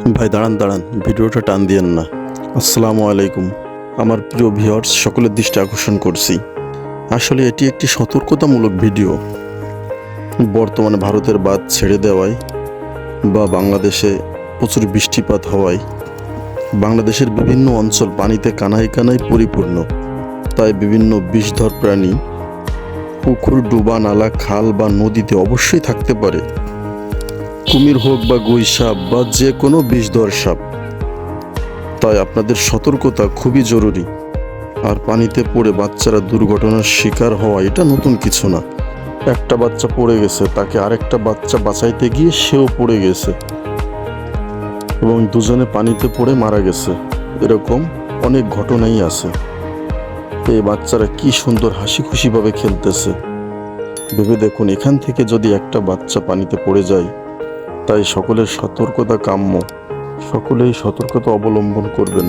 ভাই, দাঁড়ান দাঁড়ান, ভিডিওটা টান দিয়েন না। আসসালামু আলাইকুম। আমার প্রিয় ভিউয়ার্স, সকলের দৃষ্টি আকর্ষণ করছি। আসলে এটি একটি সতর্কতামূলক ভিডিও। বর্তমানে ভারতের বাদ ছেড়ে দেওয়ায় বা বাংলাদেশে প্রচুর বৃষ্টিপাত হওয়ায় বাংলাদেশের বিভিন্ন অঞ্চল পানিতে কানাই কানাই পরিপূর্ণ। তাই বিভিন্ন বিষধর প্রাণী, পুকুর, ডুবা নালা, খাল বা নদীতে অবশ্যই থাকতে পারে। কুমির হোক বা গুই সাপ বা যে কোনো বিষধর সাপ, তাই আপনাদের সতর্কতা খুবই জরুরি। আর পানিতে পড়ে বাচ্চারা দুর্ঘটনার শিকার হওয়া এটা নতুন কিছু না। একটা বাচ্চা পড়ে গেছে, তাকে আরেকটা বাচ্চা বাঁচাইতে গিয়ে সেও পড়ে গেছে। এবং দুজনে পানিতে পড়ে মারা গেছে। এরকম অনেক ঘটনাই আছে। এই বাচ্চারা কি সুন্দর হাসি খুশিভাবে খেলতেছে। ভেবে দেখুন, এখান থেকে যদি একটা বাচ্চা পানিতে পড়ে যায় তাই সকলের সতর্কতা কাম্য। সকলেই সতর্কতা অবলম্বন করবেন।